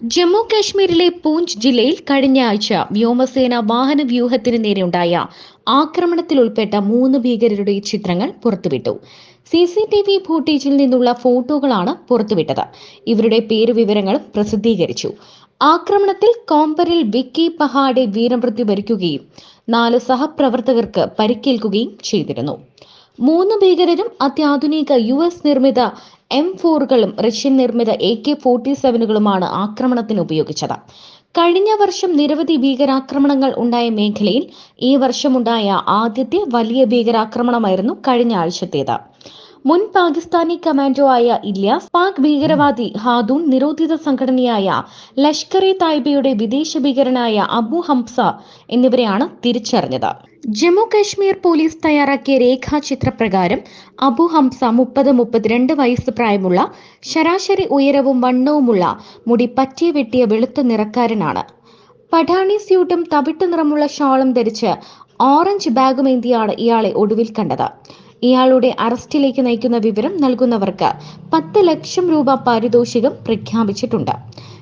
ജമ്മു കാശ്മീരിലെ പൂഞ്ച് ജില്ലയിൽ കഴിഞ്ഞ ആഴ്ച വ്യോമസേന വാഹന വ്യൂഹത്തിന് നേരെയുണ്ടായ ആക്രമണത്തിൽ ഉൾപ്പെട്ട മൂന്ന് ഭീകരരുടെ ചിത്രങ്ങൾ പുറത്തുവിട്ടു. സി സി ടി വി ഫൂട്ടേജിൽ നിന്നുള്ള ഫോട്ടോകളാണ് പുറത്തുവിട്ടത്. ഇവരുടെ പേരുവിവരങ്ങളും പ്രസിദ്ധീകരിച്ചു. ആക്രമണത്തിൽ കോമ്പറിൽ വിക്കി പഹാഡെ വീരമൃത്യു വരിക്കുകയും നാല് സഹപ്രവർത്തകർക്ക് പരിക്കേൽക്കുകയും ചെയ്തിരുന്നു. മൂന്ന് ഭീകരരും അത്യാധുനിക യു എസ് നിർമ്മിത എം ഫോറുകളും റഷ്യൻ നിർമ്മിത എ കെ ഫോർട്ടി സെവനുകളുമാണ് ആക്രമണത്തിന് ഉപയോഗിച്ചത്. കഴിഞ്ഞ വർഷം നിരവധി ഭീകരാക്രമണങ്ങൾ ഉണ്ടായ മേഖലയിൽ ഈ വർഷമുണ്ടായ ആദ്യത്തെ വലിയ ഭീകരാക്രമണമായിരുന്നു കഴിഞ്ഞ ആഴ്ചത്തേത്. മുൻ പാകിസ്ഥാനി കമാൻഡോ ആയ ഇല്യാസ് പാക് ഭീകരവാദി ഹാദൂൺ നിരോധിത സംഘടനയായ ലഷ്കർ എ തായ്ബയുടെ വിദേശ ഭീകരനായ അബു ഹംസ എന്നിവരെയാണ് തിരിച്ചറിഞ്ഞത്. ജമ്മു കാശ്മീർ പോലീസ് തയ്യാറാക്കിയ രേഖാചിത്രപ്രകാരം അബു ഹംസ മുപ്പത് മുപ്പത്തിരണ്ട് വയസ്സ് പ്രായമുള്ള ശരാശരി ഉയരവും വണ്ണവുമുള്ള മുടി പറ്റിയ വെട്ടിയ വെളുത്ത നിറക്കാരനാണ്. പഠാണി സ്യൂട്ടും തവിട്ട് നിറമുള്ള ഷാളും ധരിച്ച് ഓറഞ്ച് ബാഗുമേന്തിയാണ് ഇയാളെ ഒടുവിൽ കണ്ടത്. ഇയാളുടെ അറസ്റ്റിലേക്ക് നയിക്കുന്ന വിവരം നൽകുന്നവർക്ക് പത്ത് ലക്ഷം രൂപ പാരിതോഷികം പ്രഖ്യാപിച്ചിട്ടുണ്ട്.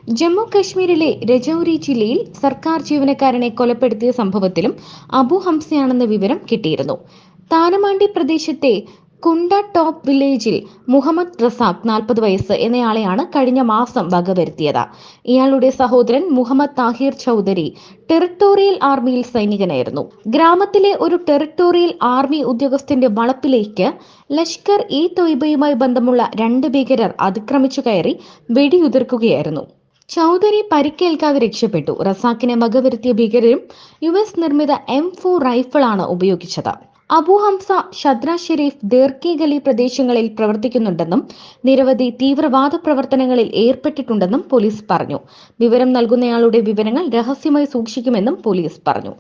ജമ്മു കശ്മീരിലെ രജൌരി ജില്ലയിൽ സർക്കാർ ജീവനക്കാരനെ കൊലപ്പെടുത്തിയ സംഭവത്തിലും അബു ഹംസയാണെന്ന വിവരം കിട്ടിയിരുന്നു. താനമാണ്ടി പ്രദേശത്തെ കുണ്ട ടോപ്പ് വില്ലേജിൽ മുഹമ്മദ് റസാഖ് നാൽപ്പത് വയസ്സ് എന്നയാളെയാണ് കഴിഞ്ഞ മാസം വകവരുത്തിയത്. ഇയാളുടെ സഹോദരൻ മുഹമ്മദ് താഹിർ ചൗധരി ടെറിട്ടോറിയൽ ആർമിയിൽ സൈനികനായിരുന്നു. ഗ്രാമത്തിലെ ഒരു ടെറിട്ടോറിയൽ ആർമി ഉദ്യോഗസ്ഥന്റെ വളപ്പിലേക്ക് ലഷ്കർ ഇ തൊയ്ബയുമായി ബന്ധമുള്ള രണ്ട് ഭീകരർ അതിക്രമിച്ചു കയറി വെടിയുതിർക്കുകയായിരുന്നു. ചൗധരി പരിക്കേൽക്കാതെ രക്ഷപ്പെട്ടു. റസാഖിനെ വകവരുത്തിയ ഭീകരരും യു എസ് നിർമ്മിത എം ഫോർ റൈഫിളാണ് ഉപയോഗിച്ചത്. അബു ഹംസ ഷദ്ര ഷെരീഫ് ദേർക്കി ഗലി പ്രദേശങ്ങളിൽ പ്രവർത്തിക്കുന്നുണ്ടെന്നും നിരവധി തീവ്രവാദ പ്രവർത്തനങ്ങളിൽ ഏർപ്പെട്ടിട്ടുണ്ടെന്നും പോലീസ് പറഞ്ഞു. വിവരം നൽകുന്നയാളുടെ വിവരങ്ങൾ രഹസ്യമായി സൂക്ഷിക്കുമെന്നും പോലീസ് പറഞ്ഞു.